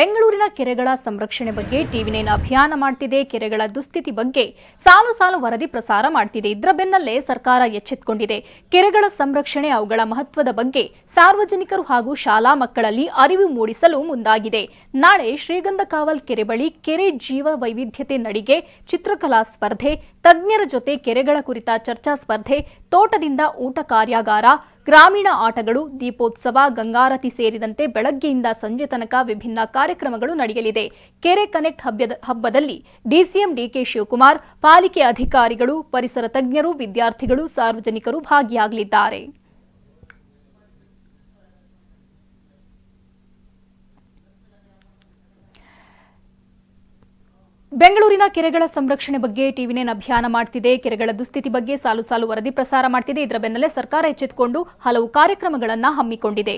ಬೆಂಗಳೂರಿನ ಕೆರೆಗಳ ಸಂರಕ್ಷಣೆ ಬಗ್ಗೆ ಟಿವಿ ನೈನ್ ಅಭಿಯಾನ ಮಾಡ್ತಿದೆ. ಕೆರೆಗಳ ದುಸ್ಥಿತಿ ಬಗ್ಗೆ ಸಾಲು ಸಾಲು ವರದಿ ಪ್ರಸಾರ ಮಾಡ್ತಿದೆ. ಇದರ ಬೆನ್ನಲ್ಲೇ ಸರ್ಕಾರ ಎಚ್ಚೆತ್ತುಕೊಂಡಿದೆ ಕೆರೆಗಳ ಸಂರಕ್ಷಣೆ ಅವುಗಳ ಮಹತ್ವದ ಬಗ್ಗೆ ಸಾರ್ವಜನಿಕರು ಹಾಗೂ ಶಾಲಾ ಮಕ್ಕಳಲ್ಲಿ ಅರಿವು ಮೂಡಿಸಲು ಮುಂದಾಗಿದೆ. ನಾಳೆ ಶ್ರೀಗಂಧ ಕಾವಲ್ ಕೆರೆ ಬಳಿ ಕೆರೆ ಜೀವ ವೈವಿಧ್ಯತೆ ನಡಿಗೆ ಚಿತ್ರಕಲಾ ಸ್ಪರ್ಧೆ. ತಜ್ಞರ ಜೊತೆ ಕೆರೆಗಳ ಕುರಿತ ಚರ್ಚಾ ಸ್ಪರ್ಧೆ. ತೋಟದಿಂದ ಊಟ ಕಾರ್ಯಾಗಾರ. ಗ್ರಾಮೀಣ ಆಟಗಳು, ದೀಪೋತ್ಸವ, ಗಂಗಾರತಿ ಸೇರಿದಂತೆ ಬೆಳಗ್ಗೆಯಿಂದ ಸಂಜೆ ತನಕ ವಿಭಿನ್ನ ಕಾರ್ಯಕ್ರಮಗಳು ನಡೆಯಲಿದೆ. ಕೆರೆ ಕನೆಕ್ಟ್ ಹಬ್ಬದ, ಹಬ್ಬದಲ್ಲಿ ಡಿಸಿಎಂ ಡಿಕೆ ಶಿವಕುಮಾರ್, ಪಾಲಿಕೆ ಅಧಿಕಾರಿಗಳು, ಪರಿಸರ ತಜ್ಞರು, ವಿದ್ಯಾರ್ಥಿಗಳು, ಸಾರ್ವಜನಿಕರು ಭಾಗಿಯಾಗಲಿದ್ದಾರೆ. ಬೆಂಗಳೂರಿನ ಕೆರೆಗಳ ಸಂರಕ್ಷಣೆ ಬಗ್ಗೆ ಟಿವಿನೇನ್ ಅಭಿಯಾನ ಮಾಡ್ತಿದೆ. ಕೆರೆಗಳ ದುಸ್ಥಿತಿ ಬಗ್ಗೆ ಸಾಲು ಸಾಲು ವರದಿ ಪ್ರಸಾರ ಮಾಡ್ತಿದೆ. ಇದರ ಬೆನ್ನಲ್ಲೇ ಸರ್ಕಾರ ಎಚ್ಚೆತ್ತುಕೊಂಡು ಹಲವು ಕಾರ್ಯಕ್ರಮಗಳನ್ನು ಹಮ್ಮಿಕೊಂಡಿದೆ.